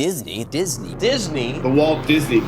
Disney, Disney, Disney. The Walt Disney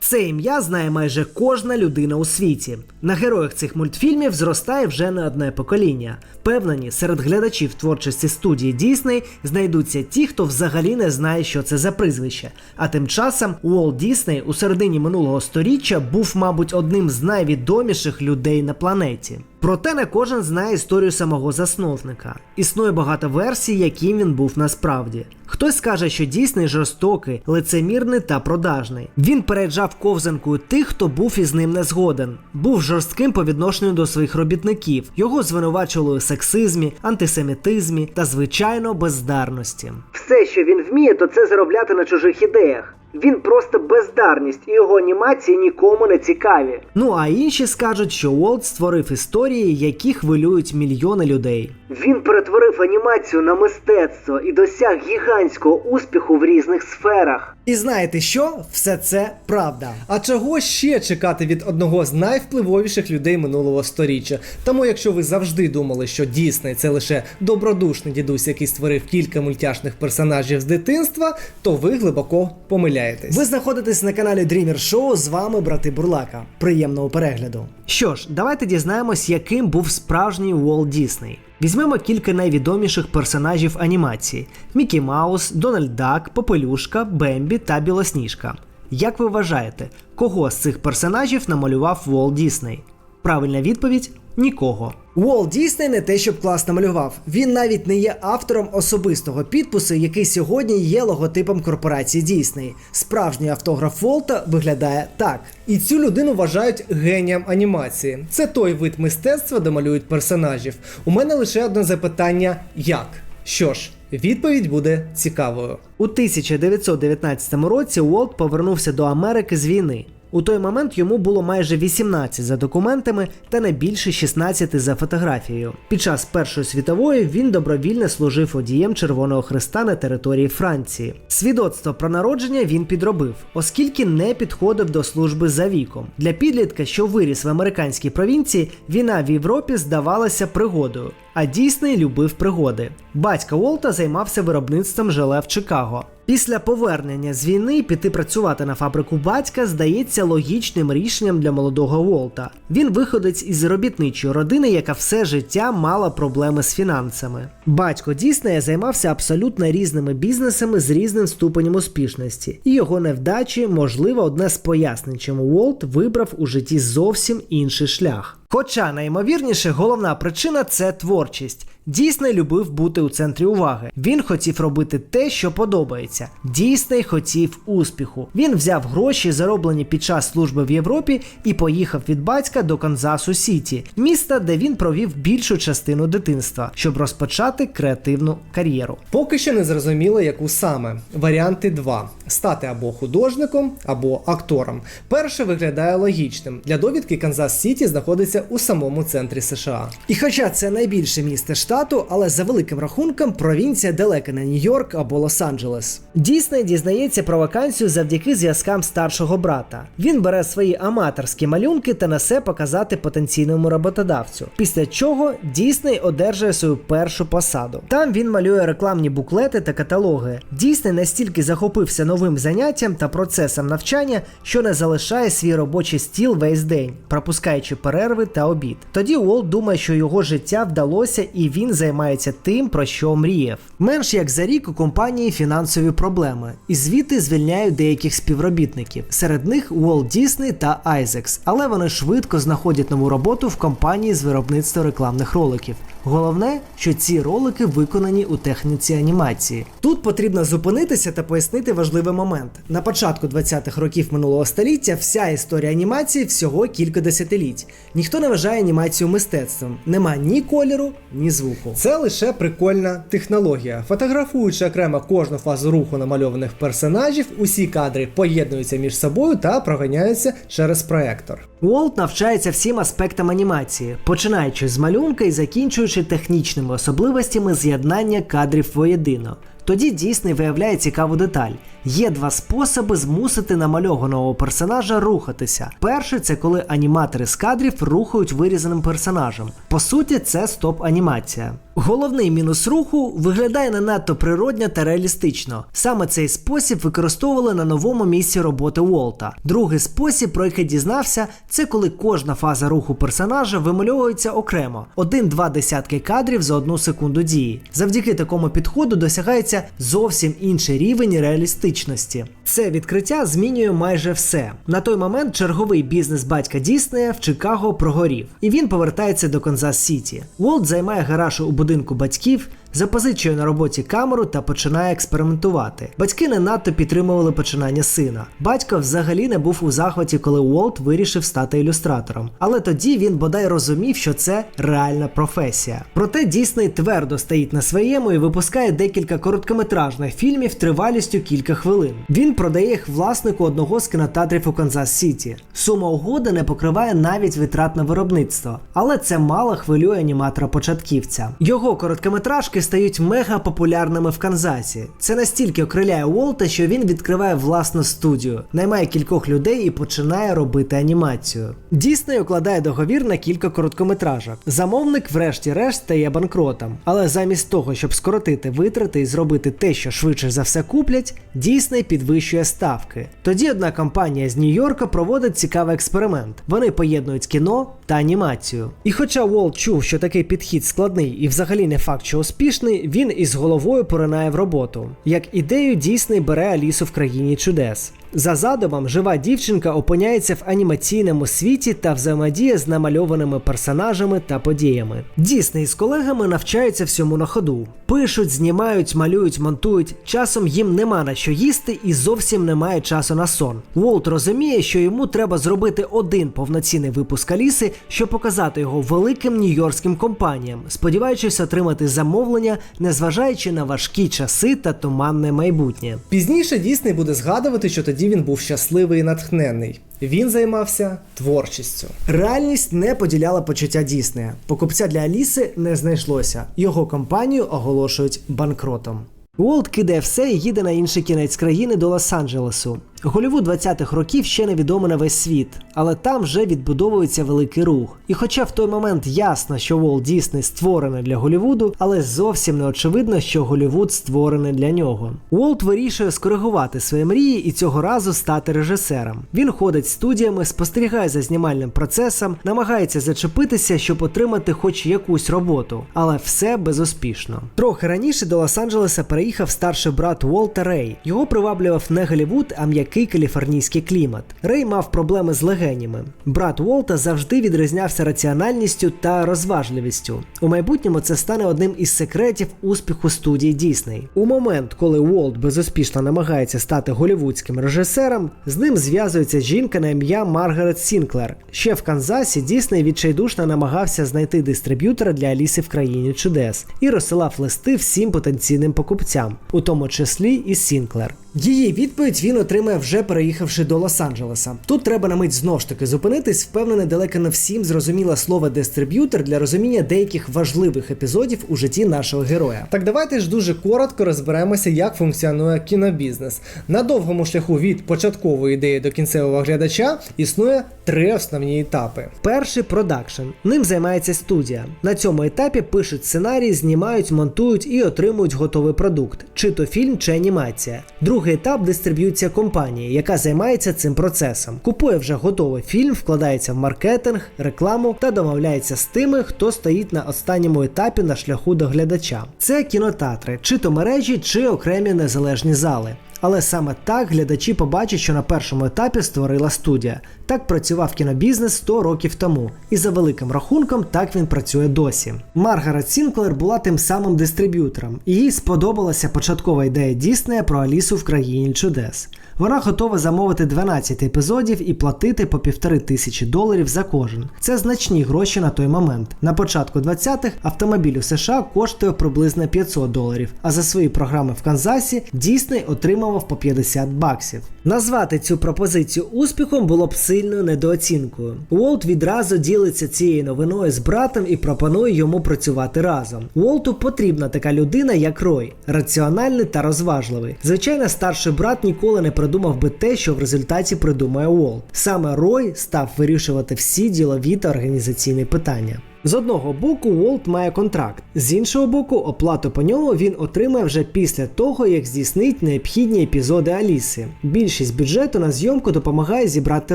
Це ім'я знає майже кожна людина у світі. На героях цих мультфільмів зростає вже не одне покоління. Впевнені, серед глядачів творчості студії Дісней знайдуться ті, хто взагалі не знає, що це за прізвище. А тим часом Уолт Дісней у середині минулого сторіччя був, мабуть, одним з найвідоміших людей на планеті. Проте не кожен знає історію самого засновника. Існує багато версій, яким він був насправді. Хтось скаже, що Дісней жорстокий, лицемірний та продажний. Він переїжджав ковзанкою тих, хто був із ним не згоден. Був жорстким по відношенню до своїх робітників. Його звинувачували у сексизмі, антисемітизмі та, звичайно, бездарності. Все, що він вміє, то це заробляти на чужих ідеях. Він просто бездарність, і його анімації нікому не цікаві. Ну а інші скажуть, що Уолт створив історії, які хвилюють мільйони людей. Він перетворив анімацію на мистецтво і досяг гігантського успіху в різних сферах. І знаєте що? Все це правда. А чого ще чекати від одного з найвпливовіших людей минулого сторіччя? Тому, якщо ви завжди думали, що Дісней це лише добродушний дідусь, який створив кілька мультяшних персонажів з дитинства, то ви глибоко помиляєтесь. Ви знаходитесь на каналі Dreamer Show, з вами брати Бурлака. Приємного перегляду. Що ж, давайте дізнаємось, яким був справжній Уолт Дісней. Візьмемо кілька найвідоміших персонажів анімації: Мікі Маус, Дональд Дак, Попелюшка, Бембі та Білосніжка. Як ви вважаєте, кого з цих персонажів намалював Волт Дісней? Правильна відповідь нікого. Уолт Дісней не те, щоб класно малював. Він навіть не є автором особистого підпису, який сьогодні є логотипом корпорації Дісней. Справжній автограф Волта виглядає так. І цю людину вважають генієм анімації. Це той вид мистецтва, де малюють персонажів. У мене лише одне запитання: як? Що ж, відповідь буде цікавою. У 1919 році Уолт повернувся до Америки з війни. У той момент йому було майже 18 за документами та не більше 16 за фотографією. Під час Першої світової він добровільно служив водієм Червоного Христа на території Франції. Свідоцтво про народження він підробив, оскільки не підходив до служби за віком. Для підлітка, що виріс в американській провінції, війна в Європі здавалася пригодою. А Дісней любив пригоди. Батько Уолта займався виробництвом желе в Чикаго. Після повернення з війни піти працювати на фабрику батька здається логічним рішенням для молодого Уолта. Він виходить із робітничої родини, яка все життя мала проблеми з фінансами. Батько Діснея займався абсолютно різними бізнесами з різним ступенем успішності, і його невдачі, можливо, одне з пояснень, чому Уолт вибрав у житті зовсім інший шлях. Хоча найімовірніше, головна причина це творчість. Дійсней любив бути у центрі уваги. Він хотів робити те, що подобається. Дійсней хотів успіху. Він взяв гроші, зароблені під час служби в Європі, і поїхав від батька до Канзасу Сіті, міста, де він провів більшу частину дитинства, щоб розпочати креативну кар'єру. Поки що не зрозуміло, яку саме. Варіанти два: стати або художником, або актором. Перше виглядає логічним. Для довідки Канзас Сіті знаходиться у самому центрі США. І хоча це найбільше місто штату, але за великим рахунком провінція далека на Нью-Йорк або Лос-Анджелес. Дісней дізнається про вакансію завдяки зв'язкам старшого брата. Він бере свої аматорські малюнки та несе показати потенційному роботодавцю. Після чого Дісней одержує свою першу посаду. Там він малює рекламні буклети та каталоги. Дісней настільки захопився новим заняттям та процесом навчання, що не залишає свій робочий стіл весь день, пропускаючи перерви та обід. Тоді Уолт думає, що його життя вдалося і він займається тим, про що мріяв. Менш як за рік у компанії фінансові проблеми, і звідти звільняють деяких співробітників. Серед них Уолт Дісней та Айзекс, але вони швидко знаходять нову роботу в компанії з виробництва рекламних роликів. Головне, що ці ролики виконані у техніці анімації. Тут потрібно зупинитися та пояснити важливий момент. На початку 20-х років минулого століття вся історія анімації всього кілька десятиліть. Ніхто не вважає анімацію мистецтвом. Нема ні кольору, ні звуку. Це лише прикольна технологія. Фотографуючи окремо кожну фазу руху намальованих персонажів, усі кадри поєднуються між собою та проганяються через проектор. Уолт навчається всім аспектам анімації, починаючи з малюнка і закінчуючи технічними особливостями з'єднання кадрів воєдино. Тоді дійсний виявляє цікаву деталь. Є два способи змусити намальованого персонажа рухатися. Перший це коли аніматори з кадрів рухають вирізаним персонажем. По суті, це стоп-анімація. Головний мінус руху виглядає не надто природньо та реалістично. Саме цей спосіб використовували на новому місці роботи Уолта. Другий спосіб, про який дізнався, це коли кожна фаза руху персонажа вимальовується окремо, один-два десятки кадрів за одну секунду дії. Завдяки такому підходу досягається зовсім інший рівень реалістичності. Це відкриття змінює майже все. На той момент черговий бізнес батька Діснея в Чикаго прогорів, і він повертається до Канзас Сіті. Уолт займає гараж у будинку батьків. Запозичує на роботі камеру та починає експериментувати. Батьки не надто підтримували починання сина. Батько взагалі не був у захваті, коли Уолт вирішив стати ілюстратором. Але тоді він бодай розумів, що це реальна професія. Проте Дісней твердо стоїть на своєму і випускає декілька короткометражних фільмів тривалістю кілька хвилин. Він продає їх власнику одного з кінотеатрів у Канзас Сіті. Сума угоди не покриває навіть витрат на виробництво, але це мало хвилює аніматора початківця. Його короткометражки стають мега популярними в Канзасі. Це настільки окриляє Уолта, що він відкриває власну студію, наймає кількох людей і починає робити анімацію. Дісней укладає договір на кілька короткометражок. Замовник, врешті-решт, стає банкротом. Але замість того, щоб скоротити витрати і зробити те, що швидше за все куплять, Дісней підвищує ставки. Тоді одна компанія з Нью-Йорка проводить цікавий експеримент. Вони поєднують кіно та анімацію. І хоча Уолт чув, що такий підхід складний і взагалі не факт, що успішний, він із головою поринає в роботу. Як ідею дійсний бере Алісу в країні чудес. За задумом, жива дівчинка опиняється в анімаційному світі та взаємодіє з намальованими персонажами та подіями. Дісней з колегами навчається всьому на ходу. Пишуть, знімають, малюють, монтують. Часом їм нема на що їсти і зовсім немає часу на сон. Уолт розуміє, що йому треба зробити один повноцінний випуск Аліси, щоб показати його великим нью-йоркським компаніям, сподіваючись отримати замовлення, незважаючи на важкі часи та туманне майбутнє. Пізніше Дісней буде згадувати, що тоді він був щасливий і натхненний. Він займався творчістю. Реальність не поділяла почуття Діснея. Покупця для Аліси не знайшлося. Його компанію оголошують банкротом. Уолт кидає все і їде на інший кінець країни до Лос-Анджелесу. Голівуд 20-х років ще не відомий на весь світ, але там вже відбудовується великий рух. І хоча в той момент ясно, що Уолт Дісней створений для Голівуду, але зовсім не очевидно, що Голівуд створений для нього. Уолт вирішує скоригувати свої мрії і цього разу стати режисером. Він ходить студіями, спостерігає за знімальним процесом, намагається зачепитися, щоб отримати хоч якусь роботу, але все безуспішно. Трохи раніше до Лос-Анджелеса переїхав старший брат Уолта Рей. Його приваблював не Голівуд, а м'який каліфорнійський клімат. Рей мав проблеми з легенями. Брат Уолта завжди відрізнявся раціональністю та розважливістю. У майбутньому це стане одним із секретів успіху студії Дісней. У момент, коли Уолт безуспішно намагається стати голівудським режисером, з ним зв'язується жінка на ім'я Маргарет Сінклер. Ще в Канзасі Дісней відчайдушно намагався знайти дистриб'ютора для Аліси в країні чудес і розсилав листи всім потенційним покупцям, у тому числі і Сінклер. Її відповідь він отримає вже переїхавши до Лос-Анджелеса. Тут треба на мить знов ж таки зупинитись, впевнений, далеко не всім зрозуміло слово дистриб'ютор для розуміння деяких важливих епізодів у житті нашого героя. Так давайте ж дуже коротко розберемося, як функціонує кінобізнес. На довгому шляху від початкової ідеї до кінцевого глядача існує три основні етапи. Перший продакшн. Ним займається студія. На цьому етапі пишуть сценарій, знімають, монтують і отримують готовий продукт, чи то фільм, чи анімація. Другий етап дистриб'юція компанії, яка займається цим процесом. Купує вже готовий фільм, вкладається в маркетинг, рекламу та домовляється з тими, хто стоїть на останньому етапі на шляху до глядача. Це кінотеатри, чи то мережі, чи окремі незалежні зали. Але саме так глядачі побачать, що на першому етапі створила студія. Так працював кінобізнес 100 років тому, і за великим рахунком так він працює досі. Маргарет Сінклер була тим самим дистриб'ютором, і їй сподобалася початкова ідея Діснея про Алісу в країні чудес. Вона готова замовити 12 епізодів і платити по півтори тисячі доларів за кожен. Це значні гроші на той момент. На початку 20-х автомобіль у США коштує приблизно 500 доларів, а за свої програми в Канзасі Дісней отримував по 50 баксів. Назвати цю пропозицію успіхом було б сильною недооцінкою. Уолт відразу ділиться цією новиною з братом і пропонує йому працювати разом. Уолту потрібна така людина, як Рой, раціональний та розважливий. Звичайно, старший брат ніколи не придумав би те, що в результаті придумає Уолт. Саме Рой став вирішувати всі ділові та організаційні питання. З одного боку, Уолт має контракт, з іншого боку, оплату по ньому він отримає вже після того, як здійснить необхідні епізоди Аліси. Більшість бюджету на зйомку допомагає зібрати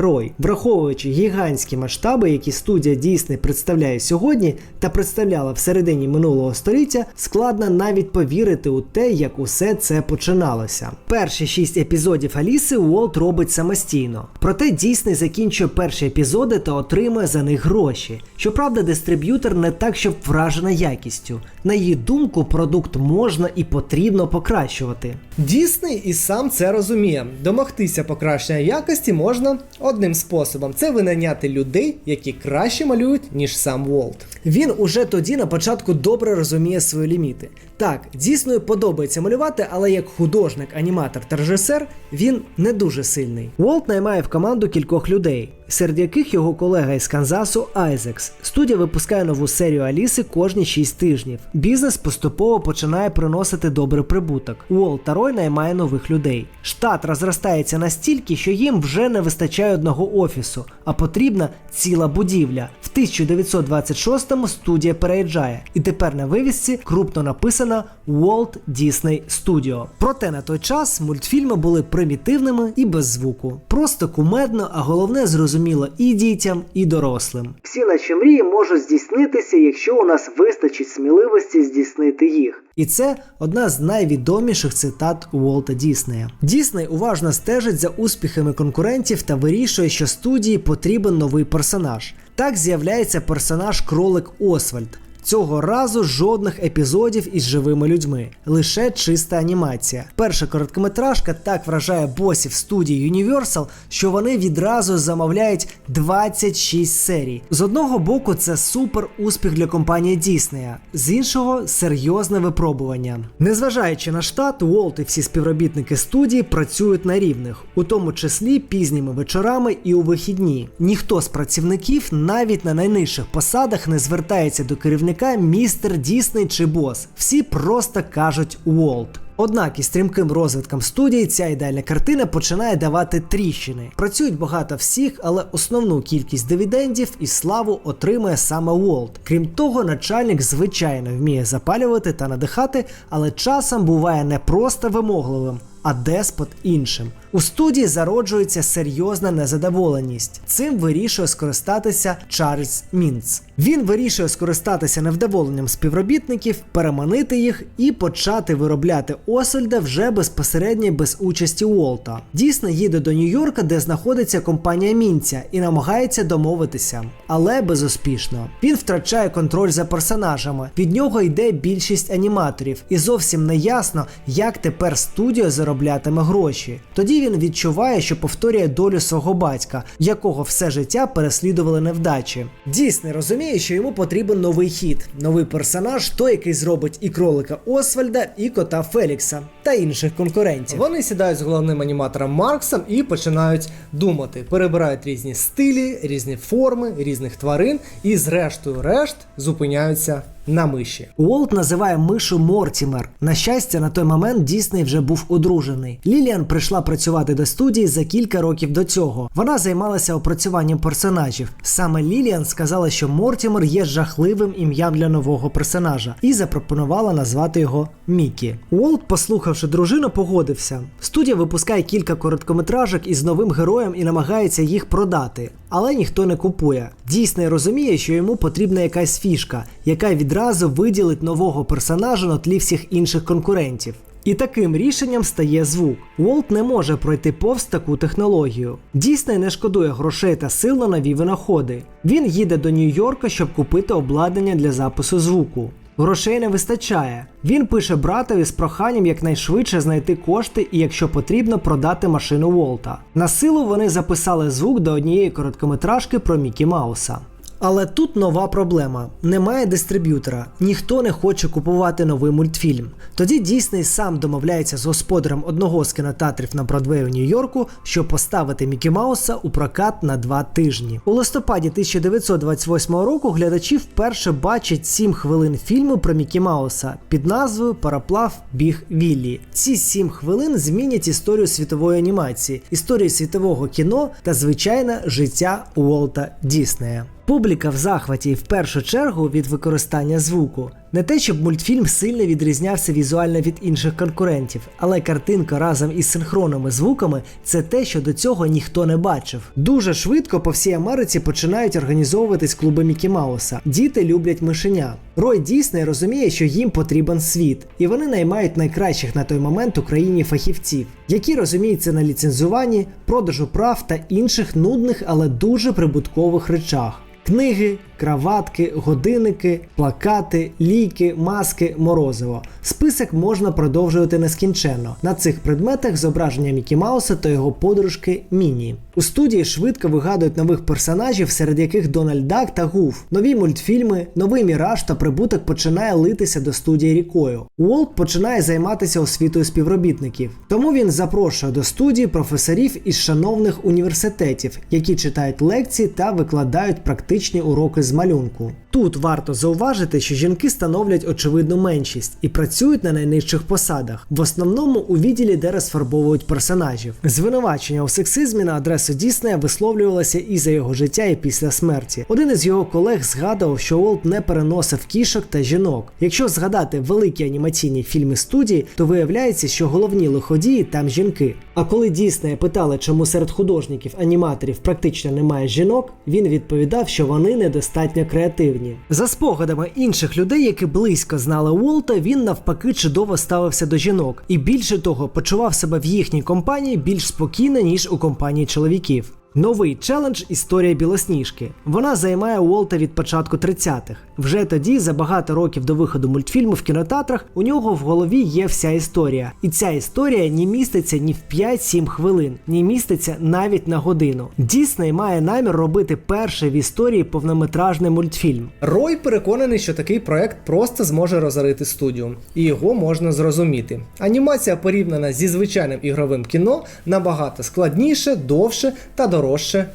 Рой, враховуючи гігантські масштаби, які студія Дійсний представляє сьогодні та представляла в середині минулого століття, складно навіть повірити у те, як усе це починалося. Перші шість епізодів Аліси Уолт робить самостійно. Проте Дійсний закінчує перші епізоди та отримує за них гроші. Щоправда, дистриб'ютор не так, щоб вражена якістю. На її думку, продукт можна і потрібно покращувати. Дісней і сам це розуміє. Домогтися покращення якості можна одним способом: це винайняти людей, які краще малюють, ніж сам Волт. Він уже тоді на початку добре розуміє свої ліміти. Так, дійсно подобається малювати, але як художник, аніматор та режисер він не дуже сильний. Уолт наймає в команду кількох людей, серед яких його колега із Канзасу Айзекс. Студія випускає нову серію Аліси кожні 6 тижнів. Бізнес поступово починає приносити добрий прибуток. Уолт та Рой наймає нових людей. Штат розростається настільки, що їм вже не вистачає одного офісу, а потрібна ціла будівля. В 1926-му студія переїжджає, і тепер на вивісці крупно написано Walt Disney Studio. Проте на той час мультфільми були примітивними і без звуку. Просто кумедно, а головне зрозуміло і дітям, і дорослим. Всі наші мрії можуть здійснитися, якщо у нас вистачить сміливості здійснити їх. І це одна з найвідоміших цитат Уолта Діснея. Дісней уважно стежить за успіхами конкурентів та вирішує, що студії потрібен новий персонаж. Так з'являється персонаж кролик Освальд. Цього разу жодних епізодів із живими людьми, лише чиста анімація. Перша короткометражка так вражає босів студії Universal, що вони відразу замовляють 26 серій. З одного боку, це супер успіх для компанії Діснея, з іншого серйозне випробування. Незважаючи на штат, Уолт і всі співробітники студії працюють на рівних, у тому числі пізніми вечорами і у вихідні. Ніхто з працівників навіть на найнижчих посадах не звертається до керівника містер Дісней чи бос. Всі просто кажуть Уолт. Однак із стрімким розвитком студії ця ідеальна картина починає давати тріщини. Працюють багато всіх, але основну кількість дивідендів і славу отримує саме Уолт. Крім того, начальник звичайно вміє запалювати та надихати, але часом буває не просто вимогливим. А деспот іншим. У студії зароджується серйозна незадоволеність. Цим вирішує скористатися Чарльз Мінц. Він вирішує скористатися невдоволенням співробітників, переманити їх і почати виробляти Освальда вже безпосередньо без участі Уолта. Дійсно їде до Нью-Йорка, де знаходиться компанія Мінця, і намагається домовитися, але безуспішно. Він втрачає контроль за персонажами. Від нього йде більшість аніматорів, і зовсім не ясно, як тепер студія зароблятиме гроші. Тоді він відчуває, що повторює долю свого батька, якого все життя переслідували невдачі. Дійсно розуміє, що йому потрібен новий хід, новий персонаж, той, який зробить і кролика Освальда, і кота Фелікса та інших конкурентів. Вони сідають з головним аніматором Марксом і починають думати, перебирають різні стилі, різні форми, різних тварин, і зрештою решт зупиняються на миші. Уолт називає мишу Мортімер. На щастя, на той момент Дісней вже був одружений. Ліліан прийшла працювати до студії за кілька років до цього. Вона займалася опрацюванням персонажів. Саме Ліліан сказала, що Мортімер є жахливим ім'ям для нового персонажа, і запропонувала назвати його Мікі. Уолт, послухавши дружину, погодився. Студія випускає кілька короткометражок із новим героєм і намагається їх продати, але ніхто не купує. Дійсний розуміє, що йому потрібна якась фішка, яка відразу виділить нового персонажа на тлі всіх інших конкурентів. І таким рішенням стає звук. Уолт не може пройти повз таку технологію. Дійсно не шкодує грошей та сил на нові винаходи. Він їде до Нью-Йорка, щоб купити обладнання для запису звуку. Грошей не вистачає. Він пише братові з проханням якнайшвидше знайти кошти і, якщо потрібно, продати машину Волта. На силу вони записали звук до однієї короткометражки про Мікі Мауса. Але тут нова проблема: немає дистриб'ютора, ніхто не хоче купувати новий мультфільм. Тоді Дісней сам домовляється з господарем одного з кінотеатрів на Бродвеї у Нью-Йорку, щоб поставити Мікі Мауса у прокат на два тижні. У листопаді 1928 року глядачі вперше бачать 7 хвилин фільму про Мікі Мауса під назвою Параплав біг Віллі. Ці 7 хвилин змінять історію світової анімації, історію світового кіно та звичайне життя Уолта Діснея. Публіка в захваті в першу чергу від використання звуку. Не те, щоб мультфільм сильно відрізнявся візуально від інших конкурентів, але картинка разом із синхронними звуками це те, що до цього ніхто не бачив. Дуже швидко по всій Америці починають організовуватись клуби Мікі Мауса. Діти люблять мишеня. Рой Дісней розуміє, що їм потрібен світ, і вони наймають найкращих на той момент Україні фахівців, які розуміються на ліцензуванні, продажу прав та інших нудних, але дуже прибуткових речах. Книги, краватки, годинники, плакати, ліки, маски, морозиво. Список можна продовжувати нескінченно. На цих предметах зображення Мікі Мауса та його подружки Міні. У студії швидко вигадують нових персонажів, серед яких Дональд Дак та Гуф, нові мультфільми, новий міраж та прибуток починає литися до студії рікою. Уолт починає займатися освітою співробітників, тому він запрошує до студії професорів із шановних університетів, які читають лекції та викладають практичні уроки з малюнку. Тут варто зауважити, що жінки становлять очевидну меншість і працюють на найнижчих посадах, в основному у відділі, де розфарбовують персонажів. Звинувачення у сексизмі на адресу Діснея висловлювалося і за його життя, і після смерті. Один із його колег згадував, що Уолт не переносив кішок та жінок. Якщо згадати великі анімаційні фільми студії, то виявляється, що головні лиходії там жінки. А коли Діснея питали, чому серед художників-аніматорів практично немає жінок, він відповідав, що вони недостатньо креативні. За спогадами інших людей, які близько знали Уолта, він навпаки чудово ставився до жінок і більше того, почував себе в їхній компанії більш спокійно, ніж у компанії чоловіків. Новий челендж історія білосніжки. Вона займає Уолта від початку 30-х. Вже тоді, за багато років до виходу мультфільму в кінотеатрах, у нього в голові є вся історія. І ця історія не міститься ні в 5-7 хвилин, ні міститься навіть на годину. Дісней має намір робити перший в історії повнометражний мультфільм. Рой переконаний, що такий проект просто зможе розорити студію, і його можна зрозуміти. Анімація порівняна зі звичайним ігровим кіно набагато складніше, довше та дорожче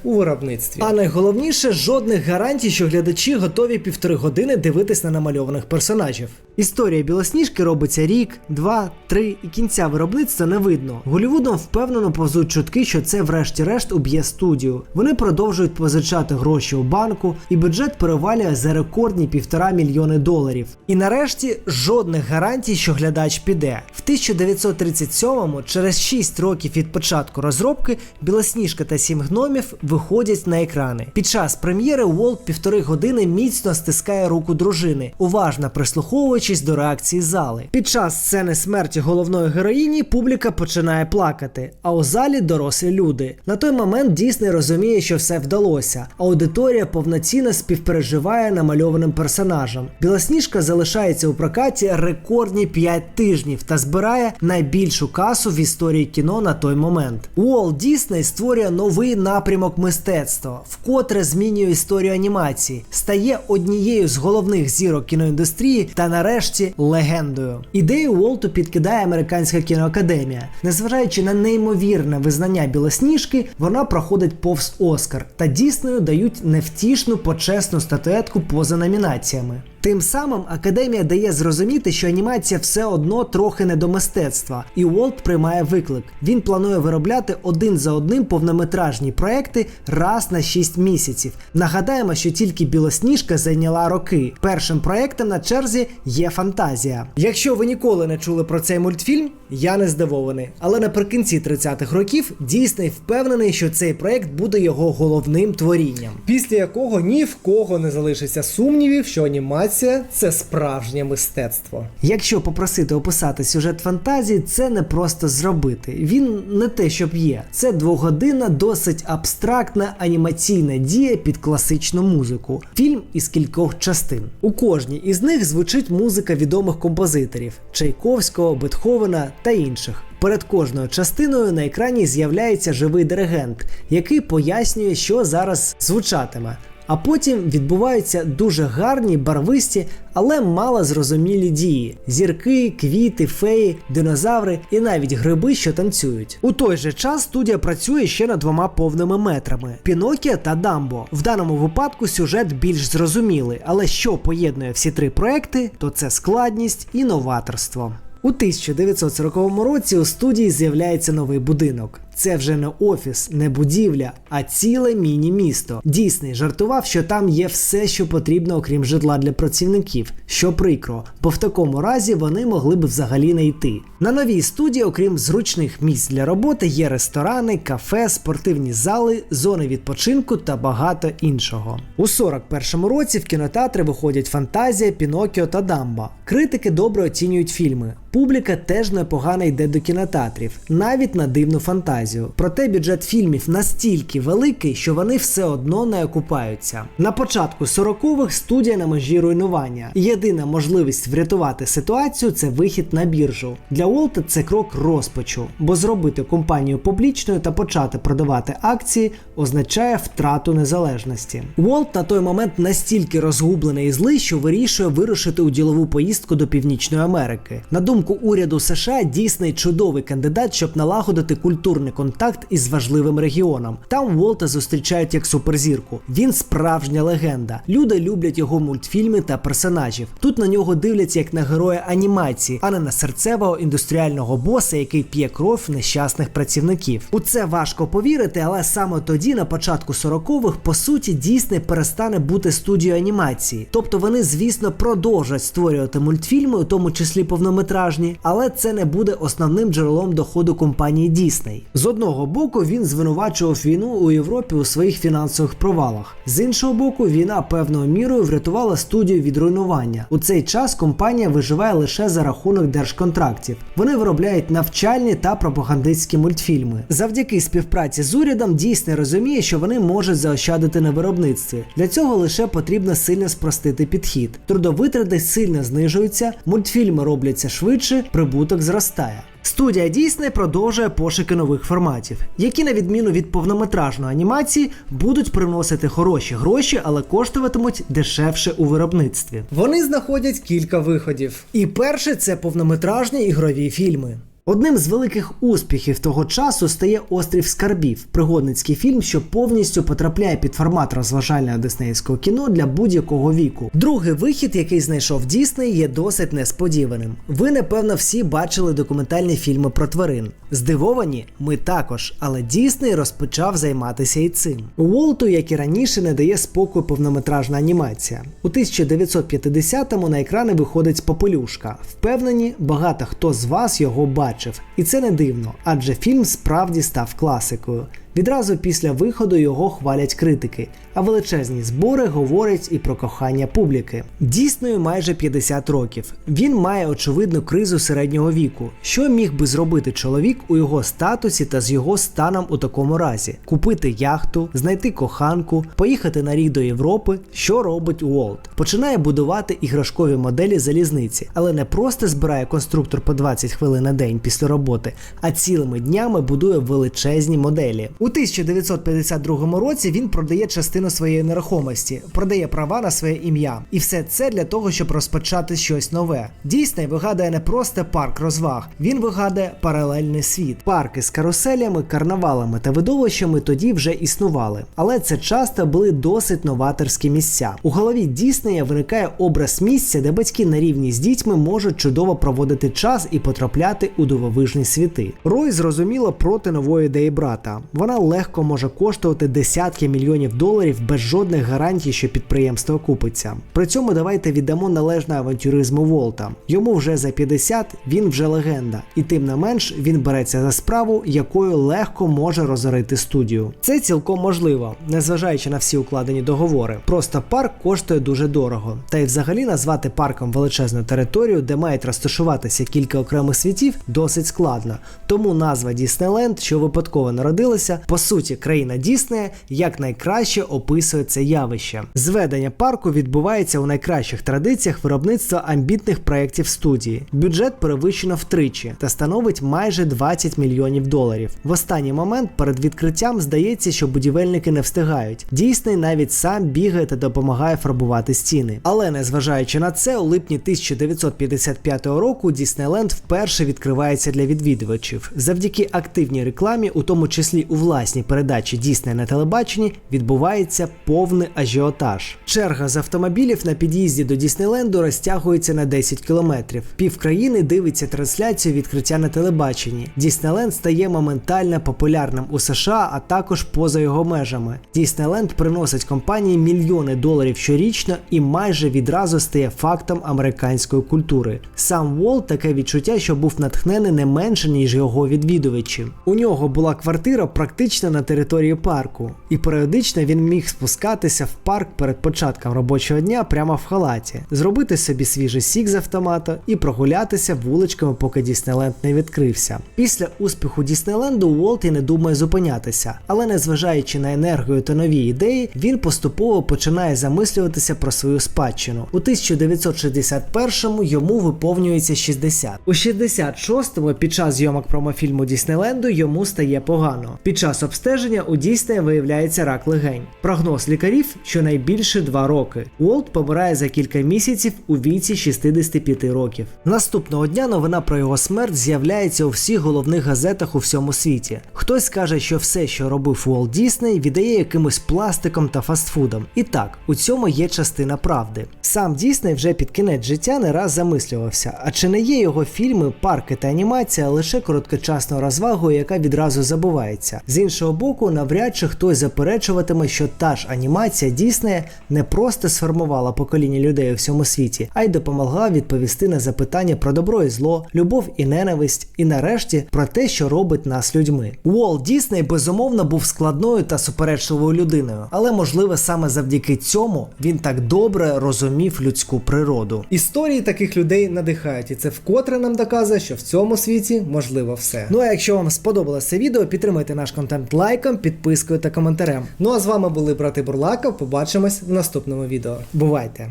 у виробництві. А найголовніше жодних гарантій, що глядачі готові півтори години дивитись на намальованих персонажів. Історія білосніжки робиться рік, два, три, і кінця виробництва не видно. Голівудом впевнено повзуть чутки, що це врешті-решт уб'є студію. Вони продовжують позичати гроші у банку, і бюджет перевалює за рекордні півтора мільйони доларів. І нарешті жодних гарантій, що глядач піде. В 1937-му, через 6 років від початку розробки, білосніжка та сім гномів виходять на екрани. Під час прем'єри Уолт півтори години міцно стискає руку дружини, уважно прислуховуючись до реакції зали. Під час сцени смерті головної героїні публіка починає плакати, а у залі дорослі люди. На той момент Дісней розуміє, що все вдалося. Аудиторія повноцінно співпереживає намальованим персонажам. Білосніжка залишається у прокаті рекордні 5 тижнів та збирає найбільшу касу в історії кіно на той момент. Уолт Дісней створює новий напрямок мистецтва, вкотре змінює історію анімації, стає однією з головних зірок кіноіндустрії та нарешті легендою. Ідею Уолту підкидає американська кіноакадемія. Незважаючи на неймовірне визнання білосніжки, вона проходить повз Оскар та Діснею дають невтішну почесну статуетку поза номінаціями. Тим самим академія дає зрозуміти, що анімація все одно трохи не до мистецтва, і Уолт приймає виклик. Він планує виробляти один за одним повнометражні проекти раз на 6 місяців. Нагадаємо, що тільки білосніжка зайняла роки. Першим проектом на черзі є фантазія. Якщо ви ніколи не чули про цей мультфільм, я не здивований. Але наприкінці 30-х років Дісней впевнений, що цей проект буде його головним творінням. Після якого ні в кого не залишиться сумнівів, що анімація це справжнє мистецтво. Якщо попросити описати сюжет фантазії, це не просто зробити. Він не те, щоб є. Це двогодинна, досить абстрактна анімаційна дія під класичну музику. Фільм із кількох частин. У кожній із них звучить музика відомих композиторів Чайковського, Бетховена та інших. Перед кожною частиною на екрані з'являється живий диригент, який пояснює, що зараз звучатиме. А потім відбуваються дуже гарні, барвисті, але мало зрозумілі дії: зірки, квіти, феї, динозаври і навіть гриби, що танцюють. У той же час студія працює ще над двома повними метрами: Пінокіо та Дамбо. В даному випадку сюжет більш зрозумілий, але що поєднує всі три проекти, то це складність і новаторство. У 1940 році у студії з'являється новий будинок. Це вже не офіс, не будівля, а ціле міні-місто. Дійсний жартував, що там є все, що потрібно, окрім житла для працівників, що прикро, бо в такому разі вони могли б взагалі не йти. На новій студії, окрім зручних місць для роботи, є ресторани, кафе, спортивні зали, зони відпочинку та багато іншого. У 41-му році в кінотеатри виходять Фантазія, Пінокіо та Дамба. Критики добре оцінюють фільми. Публіка теж непогано йде до кінотеатрів, навіть на дивну фантазію. Проте бюджет фільмів настільки великий, що вони все одно не окупаються. На початку 40-х студія на межі руйнування. Єдина можливість врятувати ситуацію це вихід на біржу. Для Уолта це крок розпачу, бо зробити компанію публічною та почати продавати акції означає втрату незалежності. Уолт на той момент настільки розгублений і злий, що вирішує вирушити у ділову поїздку до Північної Америки. На думку уряду США, Дісней чудовий кандидат, щоб налагодити культурний контакт із важливим регіоном. Там Уолта зустрічають як суперзірку. Він справжня легенда. Люди люблять його мультфільми та персонажів. Тут на нього дивляться як на героя анімації, а не на серцевого індустріального боса, який п'є кров нещасних працівників. У це важко повірити, але саме тоді, на початку 40-х, по суті, Дісней перестане бути студією анімації. Тобто вони, звісно, продовжать створювати мультфільми, у тому числі повнометражні, але це не буде основним джерелом доходу компанії Дісней. Одного боку, він звинувачував війну у Європі у своїх фінансових провалах. З іншого боку, війна певною мірою врятувала студію від руйнування. У цей час компанія виживає лише за рахунок держконтрактів. Вони виробляють навчальні та пропагандистські мультфільми. Завдяки співпраці з урядом Дісней розуміє, що вони можуть заощадити на виробництві. Для цього лише потрібно сильно спростити підхід. Трудовитрати сильно знижуються, мультфільми робляться швидше, прибуток зростає. Студія Дійсне продовжує пошуки нових форматів, які, на відміну від повнометражної анімації, будуть приносити хороші гроші, але коштуватимуть дешевше у виробництві. Вони знаходять кілька виходів. І перше це повнометражні ігрові фільми. Одним з великих успіхів того часу стає Острів Скарбів, пригодницький фільм, що повністю потрапляє під формат розважального диснеївського кіно для будь-якого віку. Другий вихід, який знайшов Дісней, є досить несподіваним. Ви, напевно, всі бачили документальні фільми про тварин. Здивовані? Ми також, але Дісней розпочав займатися і цим. Уолту, як і раніше, не дає спокою повнометражна анімація. У 1950-му на екрани виходить Попелюшка. Впевнені, багато хто з вас його бачив. І це не дивно, адже фільм справді став класикою. Відразу після виходу його хвалять критики, а величезні збори говорять і про кохання публіки. Дійсною майже 50 років. Він має очевидну кризу середнього віку. Що міг би зробити чоловік у його статусі та з його станом у такому разі: купити яхту, знайти коханку, поїхати на рік до Європи. Що робить Уолт? Починає будувати іграшкові моделі залізниці, але не просто збирає конструктор по 20 хвилин на день після роботи, а цілими днями будує величезні моделі. У 1952 році він продає частину своєї нерухомості, продає права на своє ім'я. І все це для того, щоб розпочати щось нове. Дійсний вигадує не просто парк розваг, він вигадує паралельний світ. Парки з каруселями, карнавалами та видовищами тоді вже існували, але це часто були досить новаторські місця. У голові Діснея виникає образ місця, де батьки на рівні з дітьми можуть чудово проводити час і потрапляти у дивовижні світи. Рой зрозуміло проти нової ідеї брата. Вона легко може коштувати десятки мільйонів доларів без жодних гарантій, що підприємство окупиться. При цьому давайте віддамо належне авантюризму Волта. Йому вже за 50, він вже легенда, і тим не менш він береться за справу, якою легко може розорити студію. Це цілком можливо, незважаючи на всі укладені договори. Просто парк коштує дуже дорого. Та й взагалі назвати парком величезну територію, де мають розташуватися кілька окремих світів, досить складно. Тому назва Діснейленд, що випадково народилася, по суті, країна Діснея якнайкраще описує це явище. Зведення парку відбувається у найкращих традиціях виробництва амбітних проєктів студії. Бюджет перевищено втричі та становить майже 20 мільйонів доларів. В останній момент перед відкриттям здається, що будівельники не встигають. Дійсний навіть сам бігає та допомагає фарбувати стіни. Але незважаючи на це, у липні 1955 року Діснейленд вперше відкривається для відвідувачів завдяки активній рекламі, у тому числі у власній передачі Дійсне на телебаченні відбувається повний ажіотаж. Черга з автомобілів на під'їзді до Діснейленду розтягується на 10 кілометрів. Пів країни дивиться трансляцію відкриття на телебаченні. Діснейленд стає моментально популярним у США, а також поза його межами. Діснейленд приносить компанії мільйони доларів щорічно і майже відразу стає фактом американської культури. Сам Волт таке відчуття, що був натхнений не менше, ніж його відвідувачі. У нього була квартира практично на території парку, і періодично він міг спускатися в парк перед початком робочого дня прямо в халаті, зробити собі свіжий сік з автомата і прогулятися вуличками, поки Діснейленд не відкрився. Після успіху Діснейленду Уолт і не думає зупинятися, але незважаючи на енергію та нові ідеї, він поступово починає замислюватися про свою спадщину. У 1961-му йому виповнюється 60. У 66-му під час зйомок промофільму Діснейленду йому стає погано. Під час обстеження у Діснея виявляється рак легень. Прогноз лікарів щонайбільше 2 роки. Уолт помирає за кілька місяців у віці 65 років. Наступного дня новина про його смерть з'являється у всіх головних газетах у всьому світі. Хтось каже, що все, що робив Уолт Дісней, віддає якимось пластиком та фастфудом. І так, у цьому є частина правди. Сам Дісней вже під кінець життя не раз замислювався, а чи не є його фільми, парки та анімація лише короткочасною розвагою, яка відразу забувається. З іншого боку, навряд чи хтось заперечуватиме, що та ж анімація Діснея не просто сформувала покоління людей у всьому світі, а й допомогла відповісти на запитання про добро і зло, любов і ненависть, і нарешті про те, що робить нас людьми. Уолт Дісней безумовно був складною та суперечливою людиною, але можливо саме завдяки цьому він так добре розумів людську природу. Історії таких людей надихають, і це вкотре нам доказує, що в цьому світі можливо все. Ну а якщо вам сподобалося відео, підтримайте наш контент лайком, підпискою та коментарем. Ну а з вами були брати Бурлаков. Побачимось в наступному відео. Бувайте!